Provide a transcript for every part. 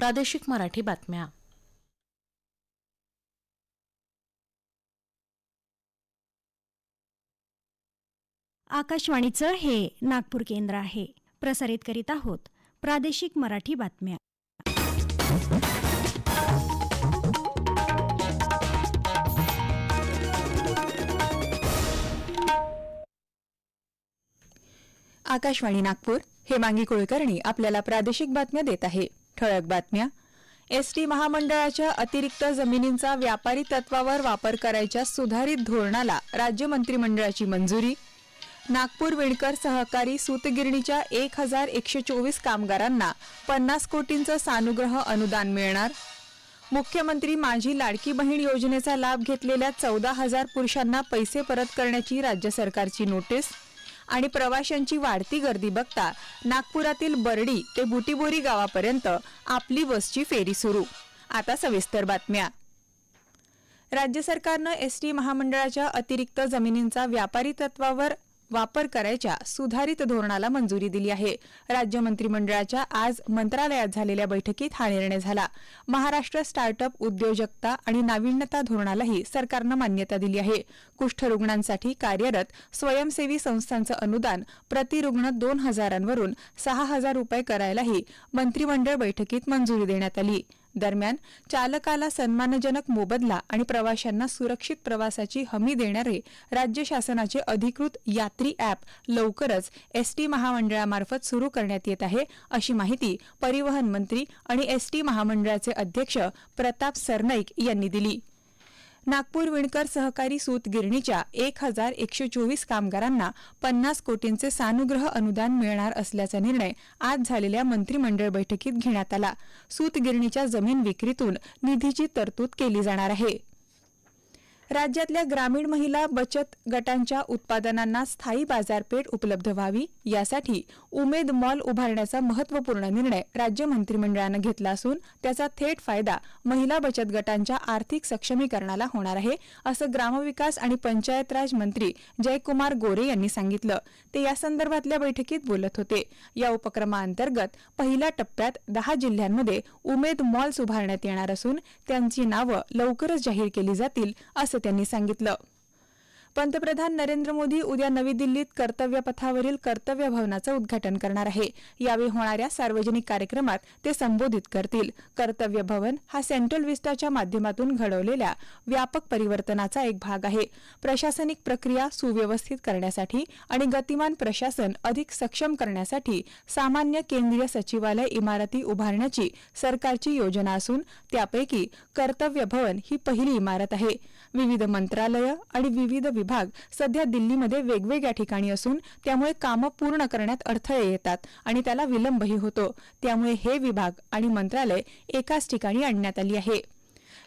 प्रादेशिक मराठी बातम्या. आकाशवाणीचं हे नागपूर केंद्र आहे. प्रसारित करीत आहोत प्रादेशिक मराठी बातम्या. आकाशवाणी नागपूर हे मांगी कुलकर्णी आपल्याला प्रादेशिक बातम्या देत आहे. ठळक बातम्या. एस टी महामंडळाच्या अतिरिक्त जमिनींचा व्यापारी तत्वावर वापर करायच्या सुधारित धोरणाला राज्य मंत्रिमंडळाची मंजुरी. नागपूर विणकर सहकारी सूतगिरणीच्या एक हजार एकशे चोवीस कामगारांना पन्नास कोटींचं सानुग्रह अनुदान मिळणार. मुख्यमंत्री माझी लाडकी बहीण योजनेचा लाभ घेतलेल्या चौदा हजार पुरुषांना पैसे परत करण्याची राज्य सरकारची नोटीस. आणि प्रवाशांची वाढती गर्दी बघता नागपुरातील बर्डी ते बुटीबोरी गावापर्यंत आपली बसची फेरी सुरू. आता सविस्तर बातम्या. राज्य सरकारनं एस टी महामंडळाच्या अतिरिक्त जमिनींचा व्यापारी तत्वावर वापर करायच्या सुधारित धोरणाला मंजुरी दिली आहे. राज्य मंत्रिमंडळाच्या आज मंत्रालयात झालेल्या बैठकीत हा निर्णय झाला. महाराष्ट्र स्टार्टअप उद्योजकता आणि नाविन्यता धोरणालाही सरकारनं मान्यता दिली आहे. कुष्ठरुग्णांसाठी कार्यरत स्वयंसेवी संस्थांचं अनुदान प्रतिरुग्ण दोन हजारांवरून सहा हजार रुपये करायलाही मंत्रिमंडळ बैठकीत मंजुरी देण्यात आली. दरम्यान चालकाला सन्मानजनक मोबदला आणि प्रवाशांना सुरक्षित प्रवासाची हमी देणारे राज्य शासनाचे अधिकृत यात्री अॅप लवकरच एसटी महामंडळामार्फत सुरू करण्यात येत आहे अशी माहिती परिवहन मंत्री आणि एसटी महामंडळाचे अध्यक्ष प्रताप सरनाईक यांनी दिली. नागपूर विणकर सहकारी सूत गिरणीच्या एक हजार एकशे चोवीस कामगारांना पन्नास कोटींचे सानुग्रह अनुदान मिळणार असल्याचा निर्णय आज झालेल्या मंत्रिमंडळ बैठकीत घेण्यात आला. सूत गिरणीच्या जमीन विक्रीतून निधीची तरतूद केली जाणार आहे. राज्यातल्या ग्रामीण महिला बचत गटांच्या उत्पादनांना स्थायी बाजारपेठ उपलब्ध व्हावी यासाठी उमेद मॉल उभारण्याचा महत्त्वपूर्ण निर्णय राज्य मंत्रिमंडळानं घेतला असून त्याचा थेट फायदा महिला बचत गटांच्या आर्थिक सक्षमीकरणाला होणार आहे असं ग्रामविकास आणि पंचायत राज मंत्री जयकुमार गोरे यांनी सांगितलं. ते या संदर्भातल्या बैठकीत बोलत होते. या उपक्रमाअंतर्गत पहिल्या टप्प्यात दहा जिल्ह्यांमध्ये उमेद मॉल्स उभारण्यात येणार असून त्यांची नावं लवकरच जाहीर केली जातील असं त्यांनी सांगितलं. पंतप्रधान नरेंद्र मोदी उद्या नवी दिल्लीत कर्तव्यपथावरील कर्तव्य भवनाचं उद्घाटन करणार आहे. यावेळी होणाऱ्या सार्वजनिक कार्यक्रमात ते संबोधित करतील. कर्तव्य भवन हा सेंट्रल विस्टाच्या माध्यमातून घडवलेल्या व्यापक परिवर्तनाचा एक भाग आहे. प्रशासनिक प्रक्रिया सुव्यवस्थित करण्यासाठी आणि गतिमान प्रशासन अधिक सक्षम करण्यासाठी सामान्य केंद्रीय सचिवालय इमारती उभारण्याची सरकारची योजना असून त्यापैकी कर्तव्य भवन ही पहिली इमारत आहे. विविध मंत्रालय आणि विविध विभाग सध्या दिल्लीमध्ये वेगवेगळ्या ठिकाणी असून त्यामुळे कामं पूर्ण करण्यात अडथळे येतात आणि त्याला विलंबही होतो. त्यामुळे हे विभाग आणि मंत्रालय एकाच ठिकाणी आणण्यात आली आहे.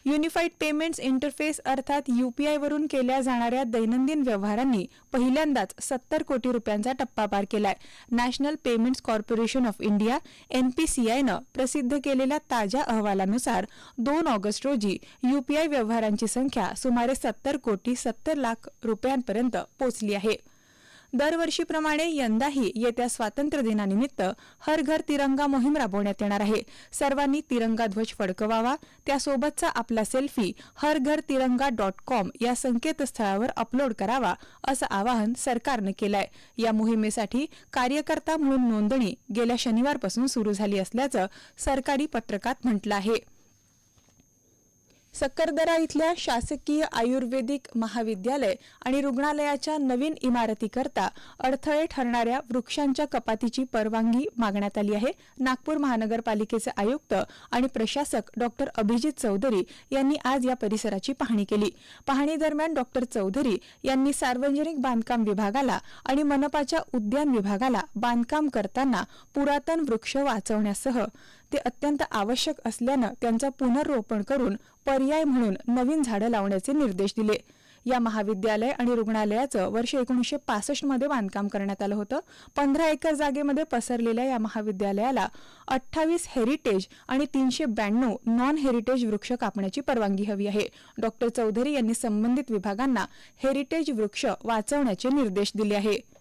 युनिफाईड पेमेंट्स इंटरफेस अर्थात युपीआयवरून केल्या जाणाऱ्या दैनंदिन व्यवहारांनी पहिल्यांदाच सत्तर कोटी रुपयांचा टप्पा पार केलाय. National payments corporation of India एनपीसीआयनं प्रसिद्ध केलेल्या ताज्या अहवालानुसार दोन ऑगस्ट रोजी युपीआय व्यवहारांची संख्या सुमारे सत्तर कोटी सत्तर लाख रुपयांपर्यंत पोहोचली आहे. दरवर्षीप्रमाणे यंदाही येत्या स्वातंत्र्य दिनानिमित्त हर घर तिरंगा मोहीम राबवण्यात येणार आहे. सर्वांनी तिरंगा ध्वज फडकवावा. त्यासोबतचा आपला सेल्फी हर घर तिरंगा डॉट कॉम या संकेतस्थळावर अपलोड करावा असं आवाहन सरकारनं केलंय. या मोहिमेसाठी कार्यकर्ता म्हणून नोंदणी गेल्या शनिवारपासून सुरू झाली असल्याचं सरकारी पत्रकात म्हटलं आहे. सक्करदरा इथल्या शासकीय आयुर्वेदिक महाविद्यालय आणि रुग्णालयाच्या नवीन इमारतीकरता अडथळे ठरणाऱ्या वृक्षांच्या कपातीची परवानगी मागण्यात आली आहे. नागपूर महानगरपालिकेचे आयुक्त आणि प्रशासक डॉक्टर अभिजित चौधरी यांनी आज या परिसराची पाहणी केली. पाहणी दरम्यान डॉक्टर चौधरी यांनी सार्वजनिक बांधकाम विभागाला आणि मनपाच्या उद्यान विभागाला बांधकाम करताना पुरातन वृक्ष वाचवण्यासह ते अत्यंत आवश्यक असल्यानं त्यांचं पुनर्रोपण करून पर्याय म्हणून नवीन झाडं लावण्याचे निर्देश दिले. या महाविद्यालय आणि रुग्णालयाचं वर्ष एकोणीसशे पासष्टमध्ये बांधकाम करण्यात आलं होतं. पंधरा एकर जागेमध्ये पसरलेल्या या महाविद्यालयाला अठ्ठावीस हेरिटेज आणि तीनशे ब्याण्णव नॉन हेरिटेज वृक्ष कापण्याची परवानगी हवी आहे. डॉक्टर चौधरी यांनी संबंधित विभागांना हेरिटेज वृक्ष वाचवण्याचे निर्देश दिले आहे.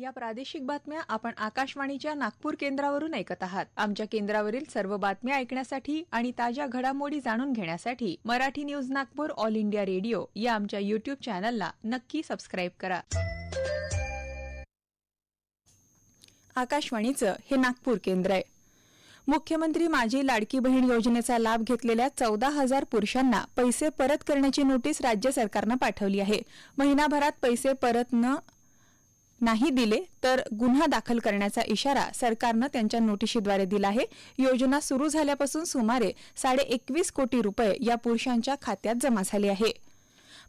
या प्रादेशिक बातम्या आपण आकाशवाणीच्या नागपूर केंद्रावरून ऐकत आहात. आमच्या केंद्रावरील सर्व बातम्या ऐकण्यासाठी आणि ताज्या घडामोडी जाणून घेण्यासाठी Marathi news Nagpur all India radio या आमच्या युट्यूब चॅनलला नक्की सबस्क्राईब करा. आकाशवाणीचं हे नागपूर केंद्र आहे. मुख्यमंत्री माझी लाडकी बहीण योजनेचा लाभ घेतलेल्या चौदा हजार पुरुषांना पैसे परत करण्याची नोटीस राज्य सरकारनं पाठवली आहे. महिनाभरात पैसे परत न नाही दिले तर गुन्हा दाखल करण्याचा इशारा सरकारनं त्यांच्या नोटिशीद्वारे दिला आहे. योजना सुरू झाल्यापासून सुमारे साडे एकवीस कोटी रुपये या पुरुषांच्या खात्यात जमा झाले आहे.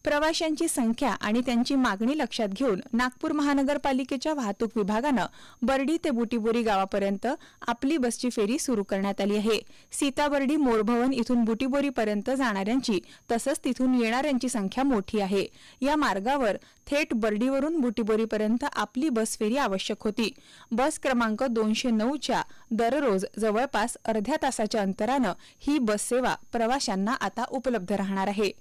प्रवाशांची संख्या आणि त्यांची मागणी लक्षात घेऊन नागपूर महानगरपालिकेच्या वाहतूक विभागानं बर्डी ते बुटीबोरी गावापर्यंत आपली बसची फेरी सुरू करण्यात आली आहे. सीताबर्डी मोरभवन इथून बुटीबोरीपर्यंत जाणाऱ्यांची तसंच तिथून येणाऱ्यांची संख्या मोठी आहे. या मार्गावर थेट बर्डीवरून बुटीबोरीपर्यंत आपली बस फेरी आवश्यक होती. बस क्रमांक दोनशे नऊच्या दररोज जवळपास अर्ध्या तासाच्या अंतरानं ही बस सेवा प्रवाशांना आता उपलब्ध राहणार आहे.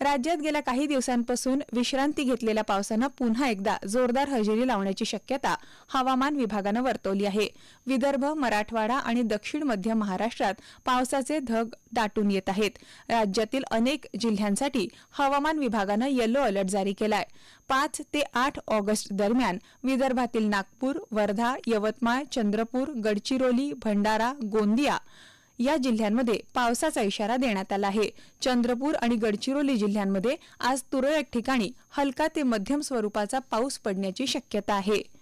राज्यात गेल्या काही दिवसांपासून विश्रांती घेतलेल्या पावसानं पुन्हा एकदा जोरदार हजेरी लावण्याची शक्यता हवामान विभागानं वर्तवली आहे. विदर्भ मराठवाडा आणि दक्षिण मध्य महाराष्ट्रात पावसाचे धग दाटून येत आहेत. राज्यातील अनेक जिल्ह्यांसाठी हवामान विभागानं येलो अलर्ट जारी केलाय. पाच ते आठ ऑगस्ट दरम्यान विदर्भातील नागपूर वर्धा यवतमाळ चंद्रपूर गडचिरोली भंडारा गोंदिया या जिल्ह्यांमध्ये पावसाचा इशारा देण्यात आला आहे. चंद्रपूर आणि गडचिरोली जिल्ह्यांमध्ये आज तुरळक ठिकाणी हलका ते मध्यम स्वरूपाचा पाऊस पडण्याची शक्यता आहे.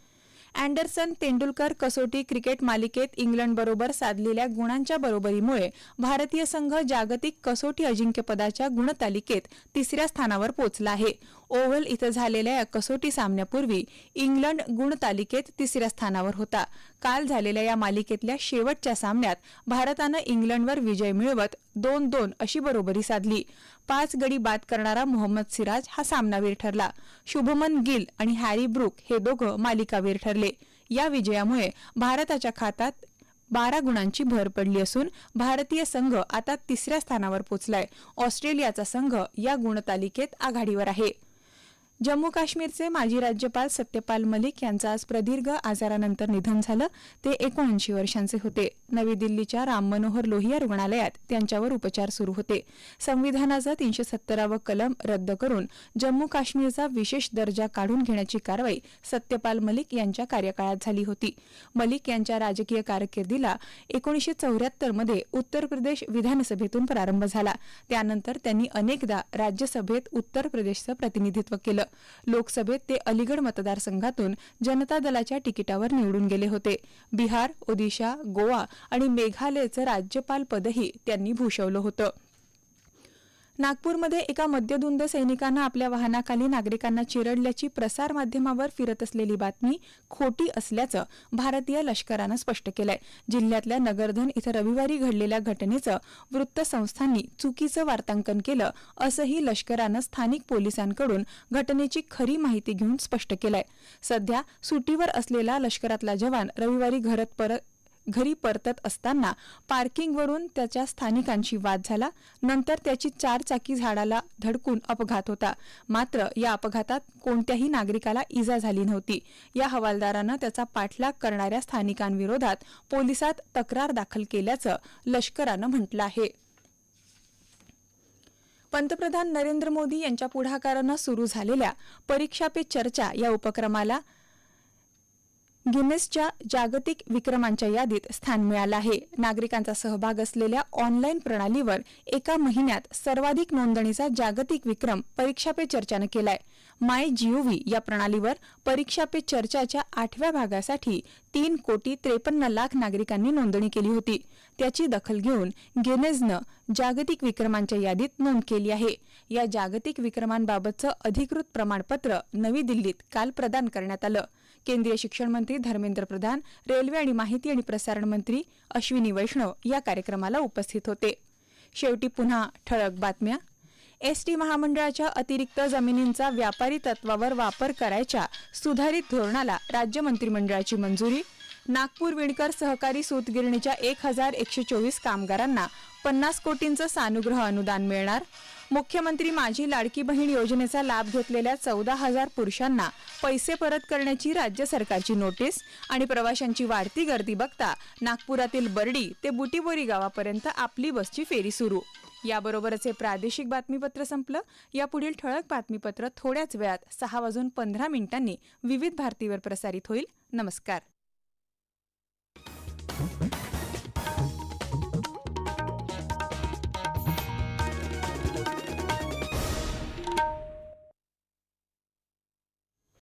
अँडरसन तेंडुलकर कसोटी क्रिकेट मालिकेत इंग्लंडबरोबर साधलेल्या गुणांच्या बरोबरीमुळे भारतीय संघ जागतिक कसोटी अजिंक्यपदाच्या गुणतालिकेत तिसऱ्या स्थानावर पोहोचला आहे. ओव्हल इथं झालेल्या या कसोटी सामन्यापूर्वी इंग्लंड गुणतालिकेत तिसऱ्या स्थानावर होता. काल झालेल्या या मालिकेतल्या शेवटच्या सामन्यात भारतानं इंग्लंडवर विजय मिळवत दोन दोन अशी बरोबरी साधली. पाच गडी बाद करणारा मोहम्मद सिराज हा सामनावीर ठरला. शुभमन गिल आणि हॅरी ब्रुक हे दोघं मालिकावीर ठरले. या विजयामुळे भारताच्या खात्यात बारा गुणांची भर पडली असून भारतीय संघ आता तिसऱ्या स्थानावर पोचलाय. ऑस्ट्रेलियाचा संघ या गुणतालिकेत आघाडीवर आहे. जम्मू काश्मीरचे माजी राज्यपाल सत्यपाल मलिक यांचं आज प्रदीर्घ आजारानंतर निधन झालं. ते एकोणऐंशी वर्षांचे होते. नवी दिल्लीच्या राम मनोहर लोहिया रुग्णालयात त्यांच्यावर उपचार सुरू होते. संविधानाचं तीनशे सत्तरावं कलम रद्द करून जम्मू काश्मीरचा विशेष दर्जा काढून घेण्याची कारवाई सत्यपाल मलिक यांच्या कार्यकाळात झाली होती. मलिक यांच्या राजकीय कारकिर्दीला एकोणीशे चौऱ्याहत्तरमध्ये उत्तर प्रदेश विधानसभेतून प्रारंभ झाला. त्यानंतर त्यांनी अनेकदा राज्यसभेत उत्तर प्रदेशचं प्रतिनिधित्व केलं. लोकसभेत ते अलीगड मतदारसंघातून जनता दलाच्या तिकिटावर निवडून गेले होते. बिहार ओदिशा गोवा आणि मेघालयचं राज्यपाल पदही त्यांनी भूषवलं होतं. नागपूरमध्ये एका मद्यधुंद सैनिकानं आपल्या वाहनाखाली नागरिकांना चिरडल्याची प्रसारमाध्यमावर फिरत असलेली बातमी खोटी असल्याचं भारतीय लष्करानं स्पष्ट केलंय. जिल्ह्यातल्या नगरधन इथं रविवारी घडलेल्या घटनेचं वृत्तसंस्थांनी चुकीचं वार्तांकन केलं असंही लष्करानं स्थानिक पोलिसांकडून घटनेची खरी माहिती घेऊन स्पष्ट केलंय. सध्या सुटीवर असलेला लष्करातला जवान रविवारी घरात परत घरी परतत असताना पार्किंगवरून त्याच्या स्थानिकांशी वाद झाला. नंतर त्याची चार चाकी झाडाला धडकून अपघात होता. मात्र या अपघातात कोणत्याही नागरिकाला इजा झाली नव्हती. या हवालदारानं त्याचा पाठलाग करणाऱ्या स्थानिकांविरोधात पोलिसात तक्रार दाखल केल्याचं लष्करानं म्हटलं आहे. पंतप्रधान नरेंद्र मोदी यांच्या पुढाकारानं सुरू झालेल्या परीक्षा पे चर्चा या उपक्रमाला गिनेसच्या जागतिक विक्रमांच्या यादीत स्थान मिळालं आहे. नागरिकांचा सहभाग असलेल्या ऑनलाईन प्रणालीवर एका महिन्यात सर्वाधिक नोंदणीचा जागतिक विक्रम परीक्षा पे चर्चानं केलाय. माय जीओव्ही या प्रणालीवर परीक्षा पे चर्चाच्या आठव्या भागासाठी तीन कोटी त्रेपन्न लाख नागरिकांनी नोंदणी केली होती. त्याची दखल घेऊन गिनेजनं जागतिक विक्रमांच्या यादीत नोंद केली आहे. या जागतिक विक्रमांबाबतचं अधिकृत प्रमाणपत्र नवी दिल्लीत काल प्रदान करण्यात आलं. केंद्रीय शिक्षण मंत्री धर्मेंद्र प्रधान रेल्वे आणि माहिती आणि प्रसारण मंत्री अश्विनी वैष्णव या कार्यक्रमाला उपस्थित होते. शेवटी पुन्हा ठळक बातम्या. एस टी महामंडळाच्या अतिरिक्त जमिनींचा व्यापारी तत्वावर वापर करायच्या सुधारित धोरणाला राज्य मंत्रिमंडळाची मंजुरी. नागपूर विणकर सहकारी सूतगिरणीच्या एक हजार एकशे चोवीस कामगारांना पन्नास कोटींचं सानुग्रह अनुदान मिळणार. मुख्यमंत्री माझी लाडकी बहीण योजनेचा लाभ घेतलेल्या चौदा हजार पुरुषांना पैसे परत करण्याची राज्य सरकारची नोटीस आणि प्रवाशांची वाढती गर्दी बघता नागपुरातील बर्डी ते बुटीबोरी गावापर्यंत आपली बसची फेरी सुरू. याबरोबरच हे प्रादेशिक बातमीपत्र संपलं. यापुढील ठळक बातमीपत्र थोड्याच वेळात सहा वाजून पंधरा मिनिटांनी विविध भारतीवर प्रसारित होईल. नमस्कार.